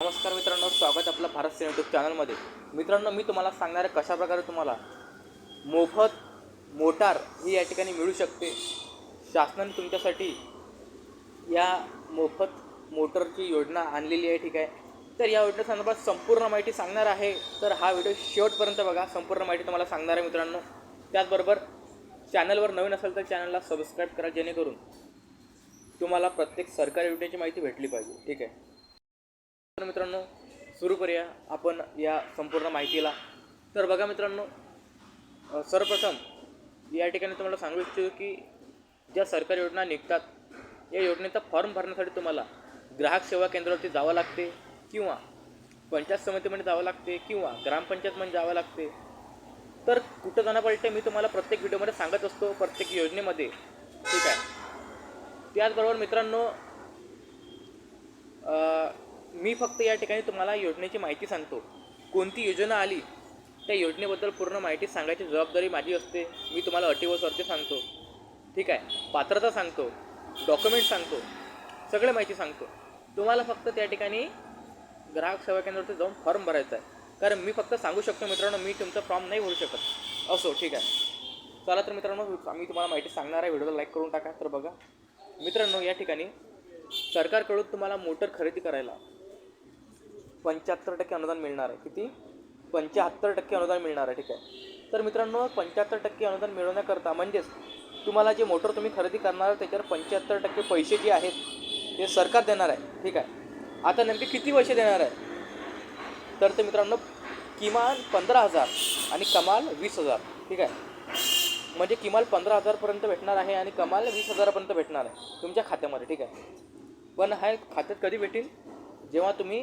नमस्कार मित्रांनो स्वागत आपलं भारत सिने यूट्यूब चॅनलमध्ये मित्रांनो मी तुम्हाला सांगणार आहे कशाप्रकारे तुम्हाला मोफत मोटार ही या ठिकाणी मिळू शकते. शासनाने तुमच्यासाठी या मोफत मोटरची योजना आणलेली आहे ठीक आहे. तर या योजनेसंदर्भात संपूर्ण माहिती सांगणार आहे. तर हा व्हिडिओ शेवटपर्यंत बघा संपूर्ण माहिती तुम्हाला सांगणार आहे मित्रांनो. त्याचबरोबर चॅनलवर नवीन असेल तर चॅनलला सबस्क्राईब करा जेणेकरून तुम्हाला प्रत्येक सरकारी योजनेची माहिती भेटली पाहिजे ठीक आहे. तर मित्रांनो सुरू करूया आपण या संपूर्ण माहितीला. तर बघा मित्रांनो सर्वप्रथम या ठिकाणी तुम्हाला सांगू इच्छितो की ज्या सरकारी योजना निघतात या योजनेचा फॉर्म भरण्यासाठी तुम्हाला ग्राहक सेवा केंद्रावरती जावं लागते किंवा पंचायत समितीमध्ये जावं लागते किंवा ग्रामपंचायतमध्ये जावं लागते. तर कुठं जाणं पाहिजे मी तुम्हाला प्रत्येक व्हिडिओमध्ये सांगत असतो प्रत्येक योजनेमध्ये. ठीक आहे? त्याचबरोबर मित्रांनो मी फक्त या ठिकाणी तुम्हाला योजनेची माहिती सांगतो. कोणती योजना आली त्या योजनेबद्दल पूर्ण माहिती सांगायची जबाबदारी माझी असते. मी तुम्हाला अटी व शर्ती सांगतो. ठीक आहे? पात्रता सांगतो. डॉक्युमेंट सांगतो. सगळे माहिती सांगतो. तुम्हाला फक्त त्या ठिकाणी ग्राहक सेवा केंद्रावरती जाऊन फॉर्म भरायचा आहे. कारण मी फक्त सांगू शकतो मित्रांनो मी तुमचा फॉर्म नाही भरू शकत. असो ठीक आहे? चला तर मित्रांनो मी तुम्हाला माहिती सांगणार आहे. व्हिडिओला लाईक करून टाका. तर बघा मित्रांनो या ठिकाणी सरकारकडून तुम्हाला मोटर खरेदी करायला पंच्याहत्तर टक्के अनुदान मिळणार आहे. किती? पंच्याहत्तर टक्के अनुदान मिळणार आहे ठीक आहे. तर मित्रांनो पंच्याहत्तर टक्के अनुदान मिळवण्याकरता म्हणजेच तुम्हाला जे मोटर तुम्ही खरेदी करणार त्याच्यावर पंच्याहत्तर टक्के पैसे जे आहेत ते सरकार देणार आहे ठीक आहे. आता नेमके किती पैसे देणार आहे? तर ते मित्रांनो किमान पंधरा हजार आणि कमाल वीस हजार ठीक आहे. म्हणजे किमान पंधरा हजारपर्यंत भेटणार आहे आणि कमाल वीस हजारापर्यंत भेटणार आहे तुमच्या खात्यामध्ये ठीक आहे. पण हा खात्यात कधी भेटेल? जेव्हा तुम्ही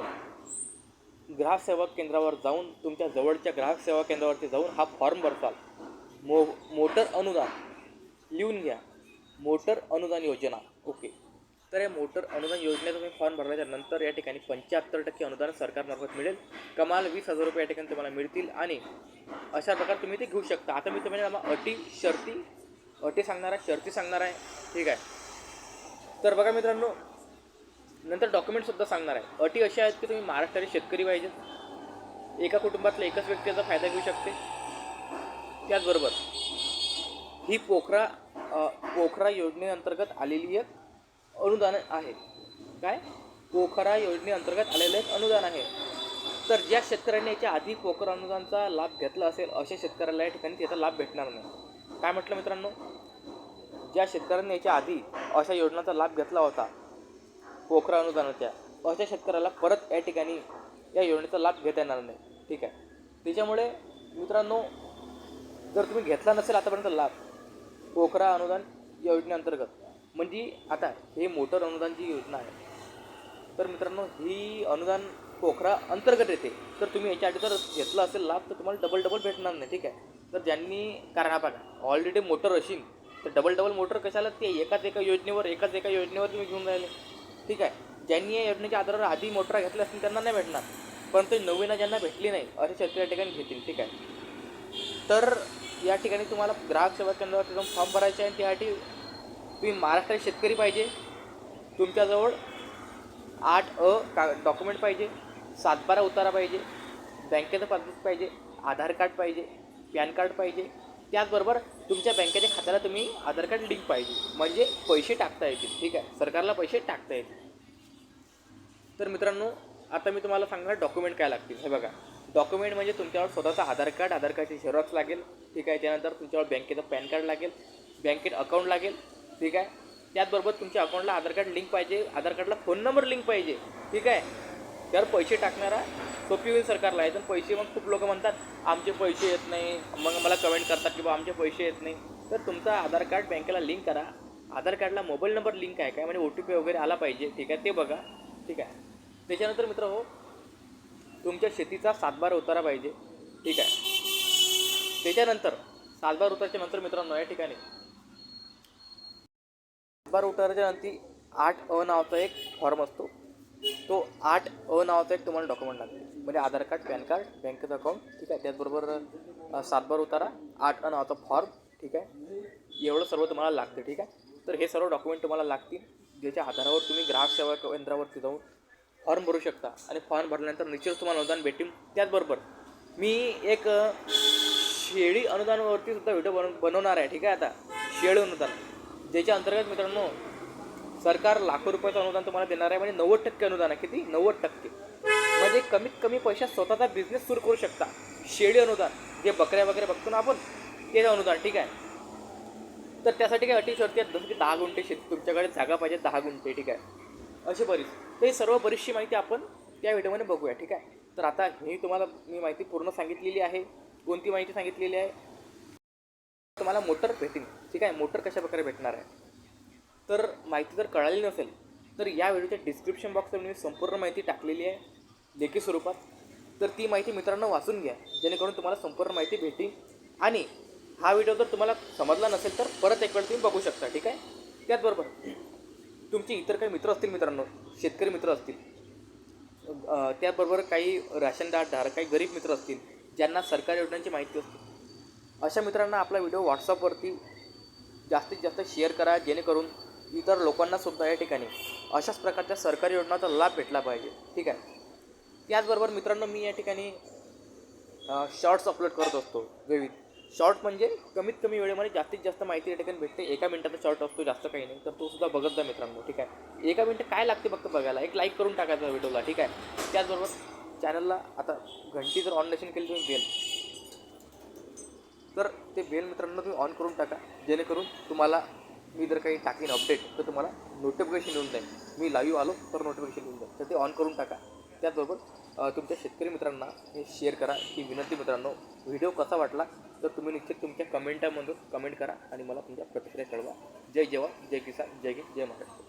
ग्राहक सेवा केंद्रावर जाऊन तुमच्या जवळच्या ग्राहक सेवा केंद्रावरती जाऊन हा फॉर्म भरताल मो मोटर अनुदान लिहून घ्या. मोटर अनुदान योजना. ओके. तर या मोटर अनुदान योजनेचा तुम्ही फॉर्म भरल्याच्या नंतर या ठिकाणी पंच्याहत्तर टक्के अनुदान सरकारमार्फत मिळेल. कमाल वीस हजार रुपये या ठिकाणी तुम्हाला मिळतील आणि अशा प्रकारे तुम्ही ते घेऊ शकता. आता मी तुम्हाला अटी शर्ती अटी सांगणार आहे शर्ती सांगणार आहे. ठीक आहे. तर बघा मित्रांनो नंतर डॉक्युमेंटसुद्धा सांगणार आहे. अटी अशा आहेत की तुम्ही महाराष्ट्राचे शेतकरी पाहिजेत एका कुटुंबातल्या एकच व्यक्तीचा फायदा घेऊ शकते. त्याचबरोबर ही पोखरा पोखरा योजनेअंतर्गत आलेली एक अनुदान आहे. काय? पोखरा योजनेअंतर्गत आलेलं एक अनुदान आहे. तर ज्या शेतकऱ्यांनी याच्या आधी पोखरा अनुदानचा लाभ घेतला असेल अशा शेतकऱ्याला या ठिकाणी त्याचा लाभ भेटणार नाही. काय म्हटलं मित्रांनो? ज्या शेतकऱ्यांनी याच्या आधी अशा योजनांचा लाभ घेतला होता पोखरा अनुदानाच्या अशा शेतकऱ्याला परत या ठिकाणी या योजनेचा लाभ घेता येणार नाही. ठीक आहे? त्याच्यामुळे मित्रांनो जर तुम्ही घेतला नसेल आतापर्यंत लाभ पोखरा अनुदान योजनेअंतर्गत म्हणजे आता हे मोटर अनुदान जी योजना आहे तर मित्रांनो ही अनुदान पोखरा अंतर्गत येते. तर तुम्ही याच्या आधी जर घेतला असेल लाभ तर तुम्हाला डबल डबल भेटणार नाही. ठीक आहे? तर ज्यांनी कारण हा बघा ऑलरेडी मोटर असेल तर डबल डबल मोटर कशाला? ते एकाच एका योजनेवर एकाच एका योजनेवर तुम्ही घेऊन राहिले. ठीक आहे. ज्यांनी या योजनेच्या आधारावर आधी मोटर घेतल्या असतील त्यांना नाही भेटणार. परंतु नवीन ज्यांना भेटली नाही असे शेतकरी या ठिकाणी घेतील. ठीक आहे. तर या ठिकाणी तुम्हाला ग्राहक सेवा केंद्रावर जाऊन फॉर्म भरायचे आहे. आणि त्यासाठी तुम्ही महाराष्ट्रात शेतकरी पाहिजे. तुमच्याजवळ आठ अ का डॉक्युमेंट पाहिजे. सातबारा उतारा पाहिजे. बँकेचं पासबुक पाहिजे. आधार कार्ड पाहिजे. पॅन कार्ड पाहिजे. त्याचबरोबर तुमच्या बँकेच्या खात्याला तुम्ही आधार कार्ड लिंक पाहिजे. म्हणजे पैसे टाकता येतील. ठीक आहे? सरकारला पैसे टाकता येतील. तर मित्रांनो आता मी तुम्हाला सांगणार डॉक्युमेंट काय लागतील. हे बघा. डॉक्युमेंट म्हणजे तुमच्यावर स्वतःचा आधार कार्ड आधार कार्डची झेरॉक्स लागेल. ठीक आहे? त्यानंतर तुमच्यावर बँकेचं पॅन कार्ड लागेल. बँकेत अकाउंट लागेल. ठीक आहे? त्याचबरोबर तुमच्या अकाउंटला आधार कार्ड लिंक पाहिजे. आधार कार्डला फोन नंबर लिंक पाहिजे. ठीक आहे? त्यावर पैसे टाकणारा सोपी होईल सरकारला. आहे तर पैसे मग खूप लोक म्हणतात आमचे पैसे येत नाही. मग मला कमेंट करतात की बा आमचे पैसे येत नाही. तर तुमचा आधार कार्ड बँकेला लिंक करा. आधार कार्डला मोबाईल नंबर लिंक आहे काय? म्हणजे ओ टी पी वगैरे आला पाहिजे. ठीक आहे? ते बघा. ठीक आहे? त्याच्यानंतर मित्र हो तुमच्या शेतीचा सातबार उतारा पाहिजे. ठीक आहे? त्याच्यानंतर सातबार उताराच्या नंतर मित्रांनो या ठिकाणी. सातबार उताराच्या नंतर आठ अ नावाचा एक फॉर्म असतो. तो आठ अ नावाचा एक तुम्हाला डॉक्युमेंट लागते म्हणजे आधार कार्ड पॅन कार्ड बँकेचं अकाउंट ठीक आहे? त्याचबरोबर सातबार उतारा आठ अ नावाचा फॉर्म ठीक आहे? एवढं सर्व तुम्हाला लागतं ठीक आहे? तर हे सर्व डॉक्युमेंट तुम्हाला लागतील ज्याच्या आधारावर तुम्ही ग्राहक सेवा केंद्रावरती जाऊन फॉर्म भरू शकता आणि फॉर्म भरल्यानंतर निश्चितच तुम्हाला अनुदान भेटेल त्याचबरोबर मी एक शेळी अनुदानावरती सुद्धा व्हिडिओ बनव बनवणार आहे ठीक आहे? आता शेळी अनुदान ज्याच्या अंतर्गत मित्रांनो सरकार लाखो रुपयाचं अनुदान तुम्हाला देणार आहे म्हणजे नव्वद टक्के अनुदान आहे. किती? नव्वद टक्के. म्हणजे कमीत कमी पैशात स्वतःचा बिझनेस सुरू करू शकता. शेळी अनुदान जे बकऱ्या वगैरे बघतो ना आपण ते अनुदान ठीक आहे? तर त्यासाठी काही अटी शर्ती आहेत? जसं की दहा गुंठे शेती तुमच्याकडे जागा पाहिजे दहा गुंठे ठीक आहे? अशी बरीच. तर ही सर्व बरीचशी माहिती आपण त्या व्हिडिओमध्ये बघूया ठीक आहे? तर आता ही तुम्हाला मी माहिती पूर्ण सांगितलेली आहे. कोणती माहिती सांगितलेली आहे? तुम्हाला मोटर भेटेल ठीक आहे? मोटर कशा प्रकारे भेटणार आहे? तर माहिती जर कळाली नसेल तर या व्हिडिओच्या डिस्क्रिप्शन बॉक्सवर मी संपूर्ण माहिती टाकलेली आहे. लेखी स्वरूपात. तर ती माहिती मित्रांनो वाचून घ्या जेणेकरून तुम्हाला संपूर्ण माहिती भेटेल. आणि हा व्हिडिओ जर तुम्हाला समजला नसेल तर परत एक वेळ तुम्ही बघू शकता ठीक आहे? त्याचबरोबर तुमचे इतर काही मित्र असतील मित्रांनो शेतकरी मित्र असतील त्याचबरोबर काही राशनदार धारक काही गरीब मित्र असतील ज्यांना सरकारी योजनांची माहिती असते अशा मित्रांना आपला व्हिडिओ व्हॉट्सअपवरती जास्तीत जास्त शेअर करा जेणेकरून इतर लोकांना सुद्धा या ठिकाणी अशाच प्रकारच्या सरकारी योजनांचा लाभ भेटला पाहिजे. ठीक आहे? त्याचबरोबर मित्रांनो मी या ठिकाणी शॉर्ट्स अपलोड करत असतो विविध शॉर्ट म्हणजे कमीत कमी वेळेमध्ये जास्तीत जास्त माहिती या ठिकाणी भेटते. एका मिनटाचा शॉर्ट असतो जास्त काही नाही. तर तो सुद्धा बघत जा मित्रांनो ठीक आहे? एका मिनटं काय लागते फक्त बघायला? एक लाईक करून टाकायचा व्हिडिओला ठीक आहे? त्याचबरोबर चॅनलला आता घंटी जर ऑन नसेल केली तुम्ही बेल तर ते बेल मित्रांनो तुम्ही ऑन करून टाका. जेणेकरून तुम्हाला मी जर काही टाकीन अपडेट तर तुम्हाला नोटिफिकेशन येऊन जाईल. मी लाईव्ह आलो तर नोटिफिकेशन येऊन जाईल. तर ते ऑन करून टाका. त्याचबरोबर तुमच्या शेतकरी मित्रांना हे शेअर करा. ही विनंती मित्रांनो व्हिडिओ कसा वाटला तर तुम्ही निश्चित तुमच्या कमेंटामधून कमेंट करा आणि मला तुमच्या प्रतिक्रिया कळवा. जय जेव्हा जय किसान जय हिंद जय महाराष्ट्र.